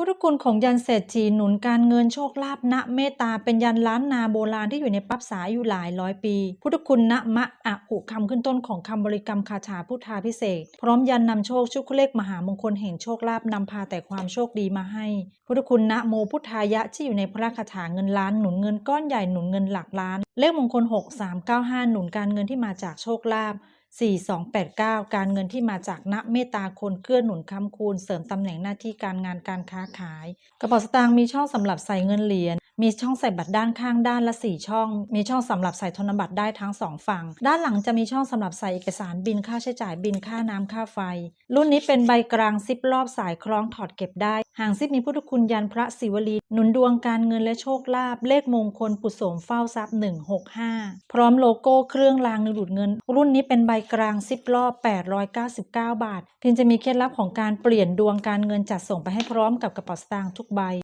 พุทธคุณของยันเศรษฐีหนุนการเงินโชคลาภณเมตตาเป็นยันล้านนาโบราณที่อยู่ในปับสาอยู่หลายร้อยปี พุทธคุณณมะอะอุคำขึ้นต้นของคำบริกรรมคาถาพุทธาพิเศษ พร้อมยันนำโชคชุกเลขมหามงคลแห่งโชคลาภนำพาแต่ความโชคดีมาให้ พุทธคุณนะโมพุทธายะที่อยู่ในพระคาถาเงินล้านหนุนเงินก้อนใหญ่หนุนเงินหลักล้าน เลขมงคล 6395 หนุนการเงินที่มาจากโชคลาภ 4289 การเงินที่มาจากณเมตตาคนเกื้อหนุนค้ำคูณ เสริมตำแหน่งหน้าที่การงานการค้าขาย กระเป๋าสตางค์มีช่องสำหรับใส่เงินเหรียญ มีช่องใส่บัตรด้านข้างด้านละ 4 ช่อง มีช่องสำหรับใส่ธนบัตรได้ทั้ง 2 ฝั่ง ด้านหลังจะมีช่องสำหรับใส่เอกสารบินค่าใช้จ่ายบินค่าน้ำค่าไฟ รุ่นนี้เป็นใบกลางซิปรอบสายคล้องถอดเก็บได้หางซิปมีพุทธคุณยันพระศิวลี หนุนดวงการเงินและโชคลาภ เลขมงคลปุสมเฝ้าทรัพย์ 165 พร้อมโลโก้เครื่องรางหนึ่ดูดเงิน รุ่นนี้เป็นใบกลางซิปรอบ 899 บาท พิมจะมีเคล็ดลับของการเปลี่ยนดวงการเงินจัดส่งไปให้พร้อมกับกระเป๋าสตางค์ทุกใบ